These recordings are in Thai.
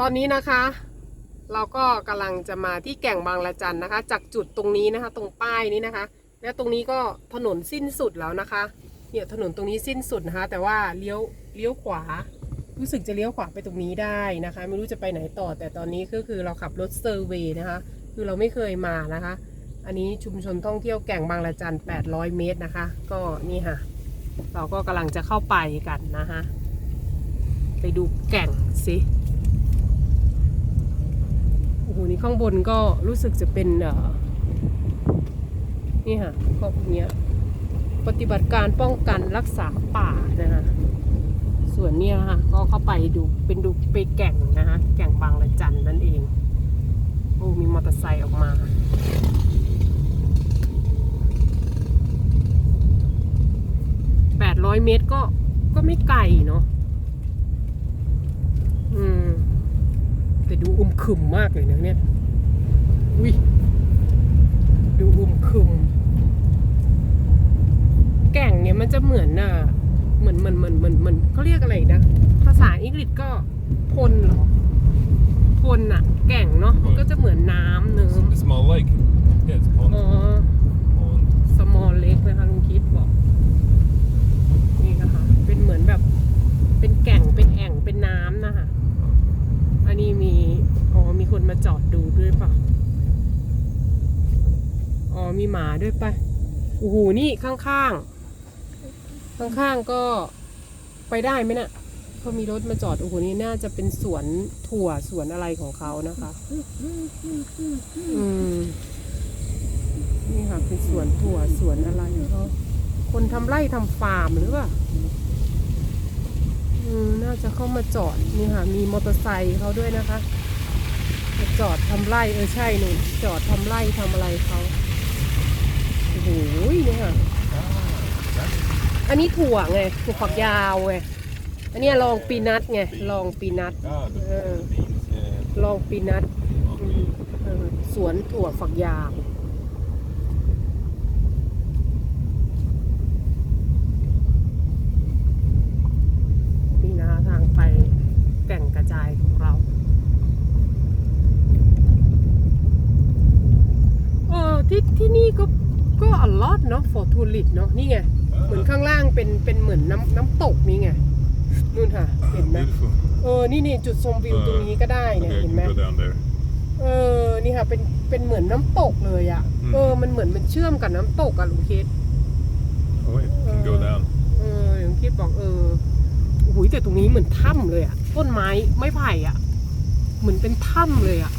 ตอนนี้นะคะ เราก็กำลังจะมาที่แก่งบางละจันนะคะ จากจุดตรงนี้นะคะ ตรงป้ายนี้นะคะ แล้วตรงนี้ก็ถนนสิ้นสุดแล้วนะคะเนี่ยถนนตรงนี้สิ้นสุดนะคะ แต่ว่าเลี้ยวเลี้ยวขวา รู้สึกจะเลี้ยวขวาไปตรงนี้ได้นะคะ ไม่รู้จะไปไหนต่อ แต่ตอนนี้ก็คือเราขับรถเซอร์เวย์นะคะ คือเราไม่เคยมานะคะ อันนี้ชุมชนท่องเที่ยวแก่งบางละจัน800 เมตรนะคะ ก็นี่ค่ะ เราก็กำลังจะเข้าไปกันนะคะ ไปดูแก่งสิ โอ้โหนี่ข้างบนก็รู้สึกจะเป็นเนี่ค่ะก็เนี้ยปฏิบัติการป้องกันรักษาป่านะคะส่วนเนี้ยค่ะก็เข้าไปดูเป็นดูไปแก่งนะคะแก่งบางละจันนั่นเองโอ้มีมอเตอร์ไซค์ออกมาแปดร้อยเมตรก็ก็ไม่ไกลเนาะ อืม แต่ดูอุ้มคึมมากเลยนะเนี่ยอุ้ยดูอุ้มคึม แก่งเนี่ยมันจะเหมือนน่ะเหมือนเหมือนเหมือนเหมือนเหมือนเขาเรียกอะไรนะ ภาษาอังกฤษก็พลเหรอพลอะแก่งเนาะมันก็จะเหมือนน้ำเนิม It's a small lake. Yeah, it's a pond. อ๋อ pond. small lake นะคะลุงคิดบอก นี่นะคะ เป็นเหมือนแบบ เป็นแก่ง เป็นแอ่ง เป็นน้ำนะคะ อันนี้มี อ๋อ มีคนมาจอดดูด้วยป่ะ อ๋อ มี หมาด้วยปะโอ้โหนี่ข้างๆ ข้างๆก็ไปได้ไหมนะ่ะเขามีรถมาจอดโอ้โหนี่น่าจะเป็นสวนถั่วสวนอะไรของเขานะคะ อืมนี่ค่ะเป็นสวนถั่วสวนอะไรของเขาคนทำไร่ทำฟาร์มหรือเปล่าอืมน่าจะเข้ามาจอดนี่ค่ะ มีมอเตอร์ไซค์เขาด้วยนะคะจอดทำไร่เออใช่หนูจอดทำไร่ทำอะไรเขา โอ้โหนี่ค่ะ อันนี้ถั่วไงถั่วฝักยาวไง อันเนี้ยลองปีนัทไง ลองปีนัท Ah, the Uh. beans. Yeah. ลองปีนัทอืมเออสวนถั่วฝักยาว นี่นะคะทางไปแก่งกระจายของเรา เออที่ที่นี่ก็ก็อลอดเนาะฟอร์ทู ลิตเนาะนี่ไงเหมือนข้างล่างเป็นเป็นเหมือนน้ำน้ำตกนี่ไงนู่นค่ะเห็นไหม Beautiful. เออนี่นี่จุดชมวิวตรงนี้ก็ได้เนี่ย Okay, I เห็น can ไหม go down there. เออนี่ค่ะเป็นเป็นเหมือนน้ำตกเลยอะ่ะอืม เออมันเหมือนมันเชื่อมกับน้ำตกอะลุงคิด Oh wait, I can go Uh. down. เออลุงคิดบอกเออโอ้โหแต่ตรงนี้เหมือนถ้ำเลยอะ่ะต้นไม้ไม้ไผ่อะ่ะ เหมือนเป็นถ้ำเลยอะ่ะ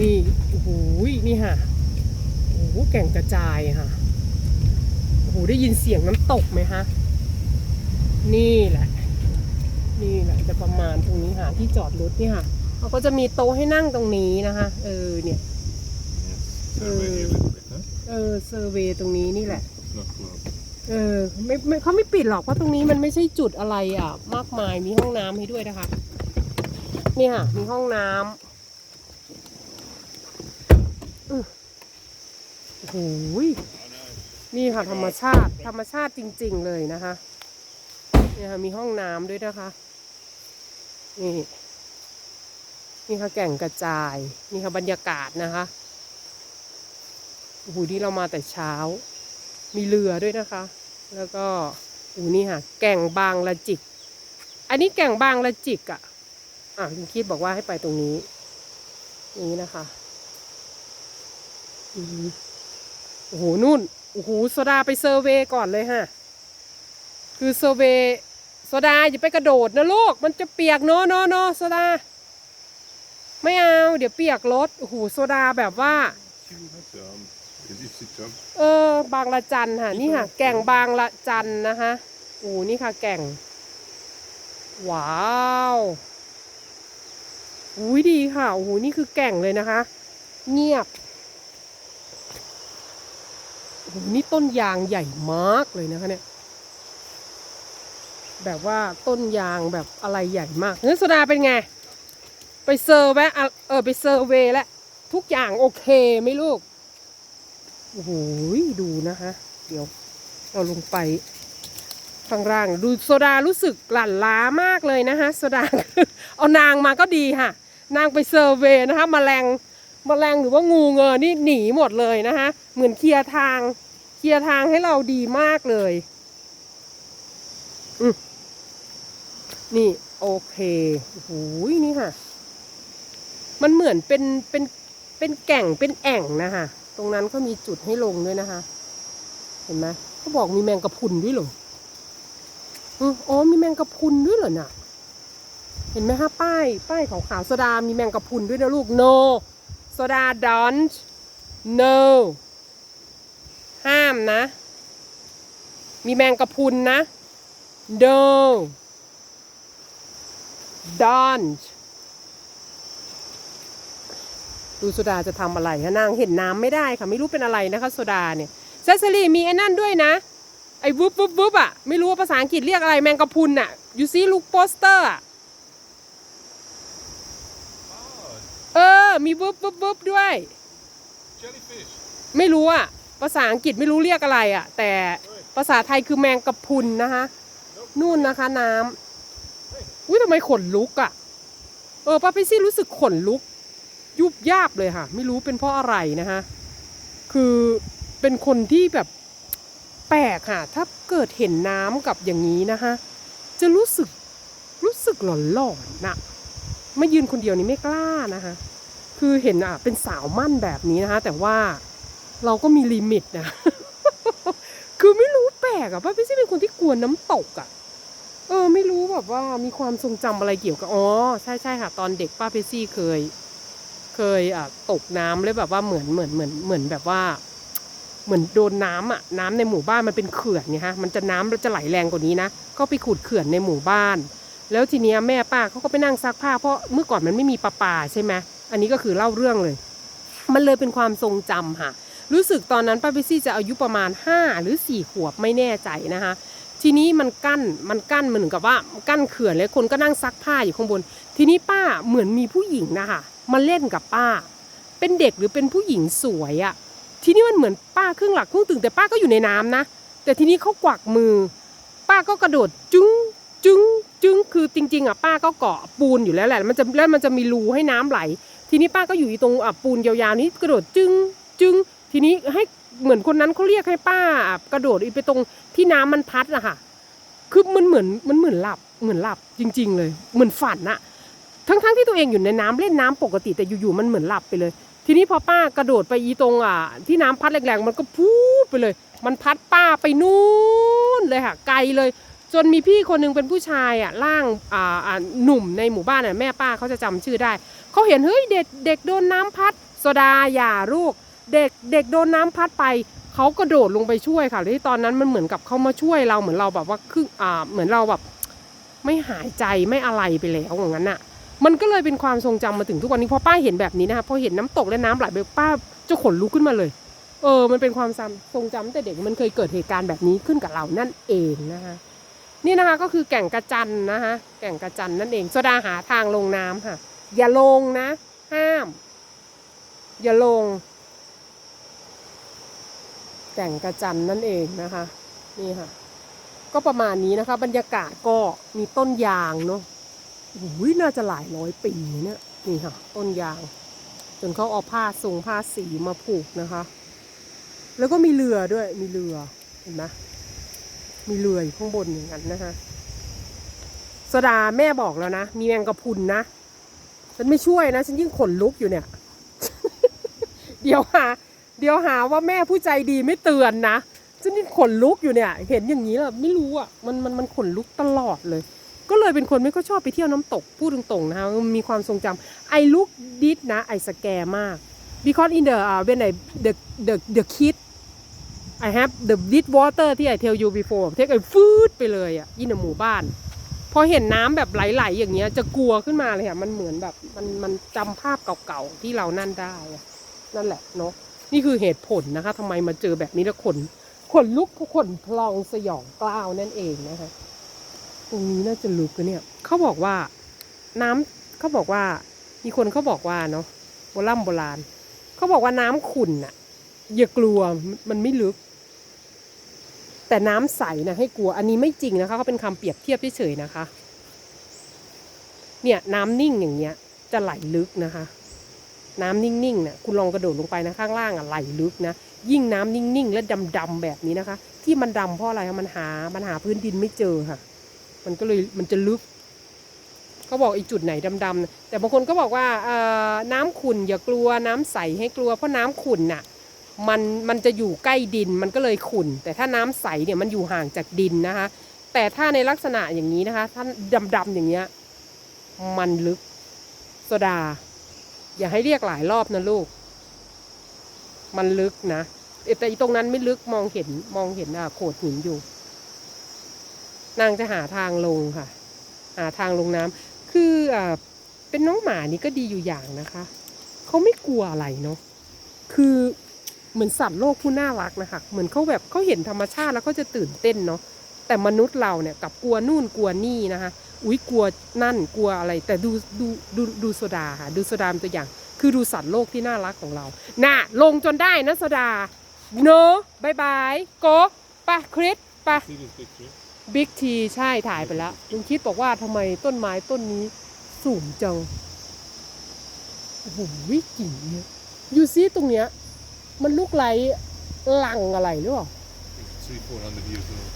นี่โอ้โหนี่ค่ะโอ้โหแก่งกระจายค่ะโอ้โหได้ยินเสียงน้ำตกไหมคะนี่แหละ นี่แหละจะประมาณตรงนี้ค่ะที่จอดรถนี่ค่ะเขาก็จะมีโต๊ะให้นั่งตรงนี้นะคะ เออเนี่ย Yes. Survey here a little bit, huh? เออเซอร์เวย์ตรงนี้นี่แหละ It's not closed. เออไม่ไม่เขาไม่ปิดหรอกเพราะตรงนี้มันไม่ใช่จุดอะไรอะ มากมายมีห้องน้ำให้ด้วยนะคะ นี่ค่ะ มีห้องน้ำอื้อ โอ้โหยนี่ค่ะธรรมชาติธรรมชาติจริง ๆ เลยนะคะเนี่ยค่ะมีห้องน้ำด้วยนะคะ นี่นี่ค่ะแก่งกระจาย นี่ค่ะบรรยากาศนะคะโอ้โหนี่เรามาแต่เช้า มีเรือด้วยนะคะ แล้วก็โอูนี่ค่ะแก่งบางละจิก อันนี้แก่งบางละจิกอะ่ะอะคุณคิดบอกว่าให้ไปตรงนี้ นี้นะคะ อืม โอ้โหนู่นโอ้โหโซดาไปเซอร์เวยก่อนเลยฮะ คือเซอร์เวโซดาอย่าไปกระโดดนะลูก มันจะเปียกเนาะเนาะเนาะโซดา ไม่เอา เดี๋ยวเปียกรถโอ้โหโซดาแบบว่า เออบางละจันค่ะ นี่ค่ะ แก่งบางละจันนะคะโอ้นี่ค่ะ แก่ง ว้าวอุ้ยดีค่ะโอ้โหนี่คือแก่งเลยนะคะ เงียบ โหนี่ต้นยางใหญ่มากเลยนะคะเนี่ย แบบว่าต้นยางแบบอะไรใหญ่มากเฮ้ยโซดาเป็นไง ไปเซอร์แวะเออไปเซอร์เวย์แล้วทุกอย่างโอเคไหมลูก โอ้โหดูนะคะ เดี๋ยวเราลงไปข้างล่าง ดูโซดารู้สึกหลั่นล้ามากเลยนะคะโซดาเอานางมาก็ดีค่ะ นางไปเซอร์เวย์นะคะมาแมลง มแมลงหรือว่างูเงอนี่หนีหมดเลยนะคะ เหมือนเคลียร์ทาง เคลียร์ทางให้เราดีมากเลยอืนี่โอเคโอ้โหนี่ค่ะ มันเหมือนเป็นเป็นเป็นแก่งเป็นแอ่งนะคะตรงนั้นก็มีจุดให้ลงด้วยนะคะ เห็นไหมเขาบอกมีแมงกะพุนด้วยเหรออืออ๋อมีแมงกะพุนด้วยเหรอน่ะ เห็นไหมฮะป้าย ป้ายขาวๆโซดามีแมงกะพุนด้วยนะลูก no โซดา don't no ห้ามนะ มีแมงกะพุนนะ no don't ดูโซดาจะทำอะไรฮะนางเห็นน้ำไม่ได้ค่ะ ไม่รู้เป็นอะไรนะคะโซดาเนี่ยเซซารีมีไอ้นั่นด้วยนะ ไอ้วุบวุบวุบอะ ไม่รู้ว่าภาษาอังกฤษเรียกอะไรแมงกะพุนอะยูซีลูกโปสเตอร์อะ เออ มีวุบวุบวุบด้วย Jellyfish. ไม่รู้อะภาษาอังกฤษไม่รู้เรียกอะไรอะแต่ภาษาไทยคือแมงกะพรุนนะคะ นู่นนะคะ น้ำอุ้ยทำไมขนลุกอะเออป้าพิซี่รู้สึกขนลุก ยุบยาบเลยค่ะ ไม่รู้เป็นเพราะอะไรนะคะคือเป็นคนที่แบบแปลกค่ะ ถ้าเกิดเห็นน้ำกับอย่างนี้นะคะจะรู้สึกรู้สึกหลอนหลอนๆนะไม่ยืนคนเดียวนี่ไม่กล้านะคะ คือเห็นอะเป็นสาวมั่นแบบนี้นะคะ แต่ว่าเราก็มีลิมิตนะ คือไม่รู้แปลกอะป้าพี่ซี่เป็นคนที่กลัวน้ำตกอะ เออ ไม่รู้แบบว่ามีความทรงจำอะไรเกี่ยวกับอ๋อใช่ใช่ค่ะ ตอนเด็กป้าเพซี่เคย เคยอะตกน้ำเลยแบบว่าเหมือนเหมือนเหมือนเหมือนแบบว่า เหมือนโดนน้ำอะน้ำในหมู่บ้านมันเป็นเขื่อนไงฮะมันจะน้ำจะไหลแรงกว่านี้นะก็ไปขุดเขื่อนในหมู่บ้าน แล้วทีเนี้ยแม่ป้าเขาก็ไปนั่งซักผ้าเพราะเมื่อก่อนมันไม่มีประปาใช่ไหม อันนี้ก็คือเล่าเรื่องเลย มันเลยเป็นความทรงจำค่ะ รู้สึกตอนนั้นป้าพิซี่จะอายุประมาณ 5 หรือ 4 ขวบไม่แน่ใจนะคะ ทีนี้มันกั้นมันกั้นเหมือนกับว่ากั้นเขื่อนเลยคนก็นั่งซักผ้าอยู่ข้างบน ทีนี้ป้าเหมือนมีผู้หญิงนะคะมาเล่นกับป้า เป็นเด็กหรือเป็นผู้หญิงสวยอะทีนี้มันเหมือนป้าครึ่งหลักครึ่งตื่นแต่ป้าก็อยู่ในน้ำนะ แต่ทีนี้เขากวักมือ ป้าก็กระโดดจึ้งจึ้งจึ้งคือจริงๆอะป้าก็เกาะปูนอยู่แล้วแหละมันจะแล้วมันจะมีรูให้น้ำไหล ทีนี้ป้าก็อยู่ตรงปูนยาวๆนี้กระโดดจึ้งจึ้งทีนี้ให้เหมือนคนนั้นเขาเรียกให้ป้ากระโดดไปตรงที่น้ำมันพัดอะค่ะ คือมันเหมือนมันเหมือนหลับเหมือนหลับจริง ๆ เลย เหมือนฝันอะทั้งๆที่ตัวเองอยู่ในน้ำเล่นน้ำปกติแต่อยู่ๆมันเหมือนหลับไปเลย ทีนี้พอป้ากระโดดไปอีตรงอะที่น้ำพัดแรงๆมันก็พูดไปเลย มันพัดป้าไปนู่นเลยค่ะ ไกลเลย จนมีพี่คนหนึงเป็นผู้ชายอะร่างอ่าหนุ่มในหมู่บ้านอะแม่ป้าเขาจะจำชื่อได้เขาเห็นเฮ้ยเด็กเด็กโดนน้ำพัดโซดาอย่าลูก เด็กเด็กโดนน้ำพัดไปเขากระโดดลงไปช่วยค่ะที่ตอนนั้นมันเหมือนกับเขามาช่วยเราเหมือนเราแบบว่าครึ่งอ่าเหมือนเราแบบไม่หายใจไม่อะไรไปแล้วอย่างนั้นอะ มันก็เลยเป็นความทรงจำมาถึงทุกวันนี้พอป้าเห็นแบบนี้นะคะพอเห็นน้ำตกและน้ำไหลไปป้าจะขนลุกขึ้นมาเลย เออ มันเป็นความทรงจำแต่เด็กมันเคยเกิดเหตุการณ์แบบนี้ขึ้นกับเรานั่นเองนะคะ นี่นะคะก็คือแก่งกระจันนะคะแก่งกระจันนั่นเองโซดาหาทางลงน้ำค่ะ อย่าลงนะ ห้าม อย่าลง แก่งกระจันนั่นเองนะคะ นี่ค่ะ ก็ประมาณนี้นะคะ บรรยากาศก็มีต้นยางเนาะโอ้ยน่าจะหลายร้อยปีเนี่ยนี่ค่ะ ต้นยาง จนเขาเอาผ้าทรงผ้าสีมาผูกนะคะ แล้วก็มีเรือด้วยมีเรือเห็นไหม มีเรืออยู่ข้างบนอย่างนั้นนะคะสดาแม่บอกแล้วนะ มีแมงกะพุนนะฉันไม่ช่วยนะ ฉันยิ่งขนลุกอยู่เนี่ย เดี๋ยวหา เดี๋ยวหาว่าแม่ผู้ใจดีไม่เตือนนะฉันนี่ขนลุกอยู่เนี่ย เห็นอย่างนี้แล้วไม่รู้อะมันมันมันขนลุกตลอดเลย ก็เลยเป็นคนไม่ค่อยชอบไปเที่ยวน้ำตกพูดตรงๆนะคะมันมีความทรงจำไอ้ลุกดิดนะไอ้สแกมาก because in the uh, when I the the the kid I have the deep water ที่ I tell you before เทคไอ้ฟืดไปเลยอะยินหมู่บ้าน พอเห็นน้ำแบบไหลๆอย่างเงี้ย จะกลัวขึ้นมาเลยอะ มันเหมือนแบบมันมันจำภาพเก่าๆที่เรานั่นได้อะนั่นแหละเนาะนี่คือเหตุผลนะคะทำไมมาเจอแบบนี้แล้วขนขนลุกขนพลองสยองกล้าวนั่นเองนะคะตรงนี้น่าจะลึกนะเนี่ยเขาบอกว่าน้ำเขาบอกว่า มีคนเขาบอกว่าเนาะโบราณโบราณเขาบอกว่าน้ำขุ่นน่ะอย่ากลัวมันไม่ลึก แต่น้ำใสนะให้กลัวอันนี้ไม่จริงนะคะเขาเป็นคำเปรียบเทียบเฉยๆนะคะ เนี่ยน้ำนิ่งอย่างเงี้ย จะไหลลึกนะคะ น้ำนิ่งๆเนี่ยคุณลองกระโดดลงไปนะข้างล่างอะไหลลึกนะยิ่งน้ำนิ่งๆ และดำๆแบบนี้นะคะ ที่มันดำเพราะอะไรคะมันหามันหาพื้นดินไม่เจอค่ะ มันก็เลยมันจะลึกเขาบอกอีกจุดไหนดำๆแต่บางคนก็บอกว่าน้ำขุ่นอย่ากลัวน้ำใสให้กลัวเพราะน้ำขุ่นน่ะ มันมันจะอยู่ใกล้ดินมันก็เลยขุ่น แต่ถ้าน้ำใสเนี่ยมันอยู่ห่างจากดินนะคะ แต่ถ้าในลักษณะอย่างนี้นะคะ ถ้าดำๆอย่างเงี้ยมันลึกโซดา อย่าให้เรียกหลายรอบนะลูก มันลึกนะแต่ตรงนั้นไม่ลึกมองเห็นมองเห็นอะโขดหินอยู่ นางจะหาทางลงค่ะ หาทางลงน้ำคืออ่าเป็นน้องหมานี่ก็ดีอยู่อย่างนะคะ เขาไม่กลัวอะไรเนาะคือ เหมือนสัตว์โลกผู้น่ารักนะคะ เหมือนเขาแบบเขาเห็นธรรมชาติแล้วเขาจะตื่นเต้นเนาะ แต่มนุษย์เราเนี่ยกลับกลัวนู่นกลัวนี่นะคะ อุ้ยกลัวนั่นกลัวอะไร แต่ดูดูดูดูโซดาค่ะ ดูโซดาเป็นตัวอย่าง คือดูสัตว์โลกที่น่ารักของเรา น่ะ ลงจนได้นะโซดาเนบายบายโกไปคริสไป See this big tree? บิ๊กทีใช่ถ่ายไปแล้วลุงคิดบอกว่าทำไมต้นไม้ต้นนี้สูงจัง โอ้โหวิกิ่งเนี่ยอยู่ซิตรงเนี้ย มันลูกไหลลังอะไรหรือเปล่า It's three, four hundred years old.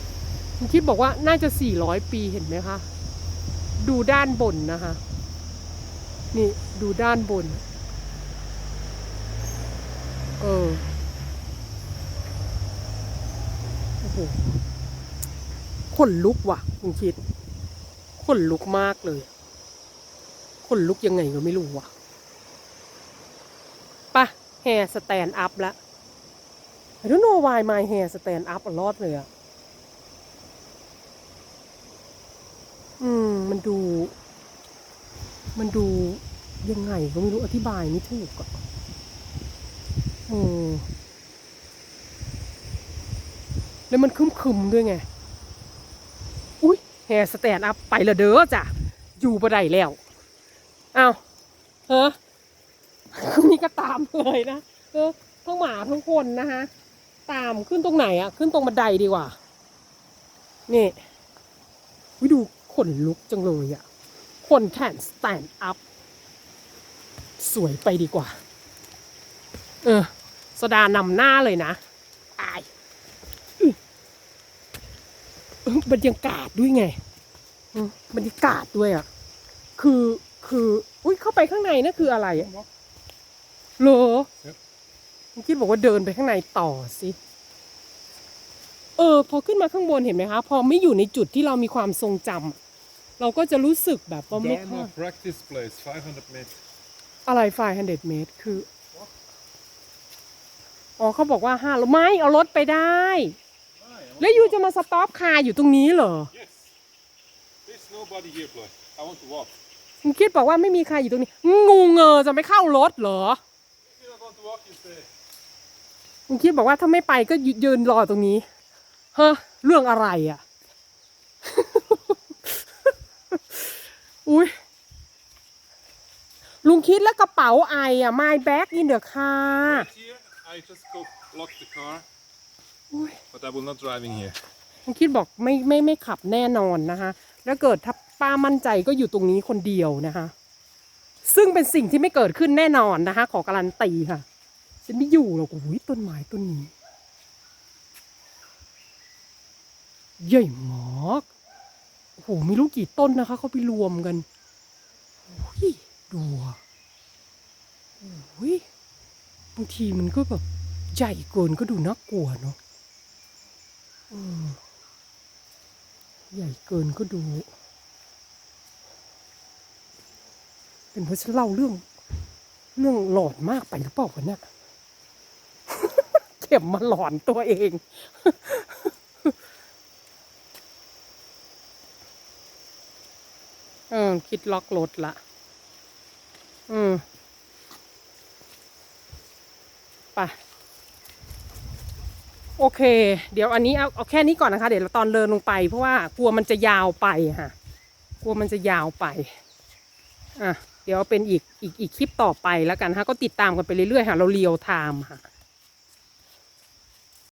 ลุงคิดบอกว่าน่าจะ 400 ปีเห็นไหมคะ ดูด้านบนนะคะ นี่ดูด้านบน เออ โอ้โห ขนลุกว่ะคุณคิด ขนลุกมากเลย ขนลุกยังไงก็ไม่รู้ว่ะ แฮสแตนอัพละ I don't know why my hair stand up a lot เลยอะอืม มันดู มันดูยังไงก็ไม่รู้อธิบายไม่ถูกอะอืมแล้วมันคึมๆด้วยไง อุ้ยแฮสแตนอัพไปละเด้อจ้ะ อยู่บ่ได้แล้ว เอ้าเฮ้อ นี่ก็ตามเลยนะเออทั้งหมาทั้งคนนะคะ ตามขึ้นตรงไหนอะขึ้นตรงบันไดดีกว่า นี่วิดูขนลุกจังเลยอะคนแขนสแตนด์อัพ สวยไปดีกว่า เออโซดานำหน้าเลยนะอายเออบรรยากาศด้วยไงมบรรยากาศด้วยอะคือคือ อุ้ยเข้าไปข้างในนั่นคืออะไร อะเหรอ Yep. ผมคิดบอกว่าเดินไปข้างในต่อสิ เออ พอขึ้นมาข้างบนเห็นไหมคะ พอไม่อยู่ในจุดที่เรามีความทรงจำเราก็จะรู้สึกแบบว่าไม่ค่อย Dharma practice place, 500 meters. อะไรไฟฮันเดเมตร คือ อ๋อเขาบอกว่าห้าไม่ เอารถไปได้ แล้วยูจะมาสต็อปคาร์อยู่ตรงนี้เหรอ Yes. There's nobody here, boy. I want to walk. คุณคิดบอกว่าไม่มีใครอยู่ตรงนี้ งูเงอจะไม่เข้ารถเหรอ คุณคิดบอกว่าถ้าไม่ไปก็ยืยืนรอตรงนี้เฮ้อเรื่องอะไรอะ อุ้ยลุงคิดแล้วกระเป๋าไออะ my bag in the car Right here, I just go lock the car. But I will not driving here. ลุงคิดบอกไม่ไม่ไม่ขับแน่นอนนะคะแล้วเกิดถ้าป้ามั่นใจก็อยู่ตรงนี้คนเดียวนะคะ ซึ่งเป็นสิ่งที่ไม่เกิดขึ้นแน่นอนนะคะ ขอการันตีค่ะ ฉันไม่อยู่หรอกโอ้ยต้นไม้ต้นนี้ใหญ่มากโอ้โหไม่รู้กี่ต้นนะคะ เขาไปรวมกันโอ้ยดูอะโอ้ยบางทีมันก็แบบใหญ่เกินก็ดูน่ากลัวเนาะใหญ่เกินก็ดู เป็นเพราะฉันเล่าเรื่อง เรื่องหลอนมากไปหรือเปล่าวะเนี่ย ข็มมาหลอนตัวเอง เออ คิดล็อกรถละอืมไปโอเค เดี๋ยวอันนี้เอาเอาแค่นี้ก่อนนะคะ เดี๋ยวเราตอนเดินลงไป เพราะว่ากลัวมันจะยาวไปค่ะ กลัวมันจะยาวไป อะ เดี๋ยวเป็นอีกอีกอีกคลิปต่อไปแล้วกันฮะ ก็ติดตามกันไปเรื่อยๆค่ะ เราเรียวไทม์ค่ะ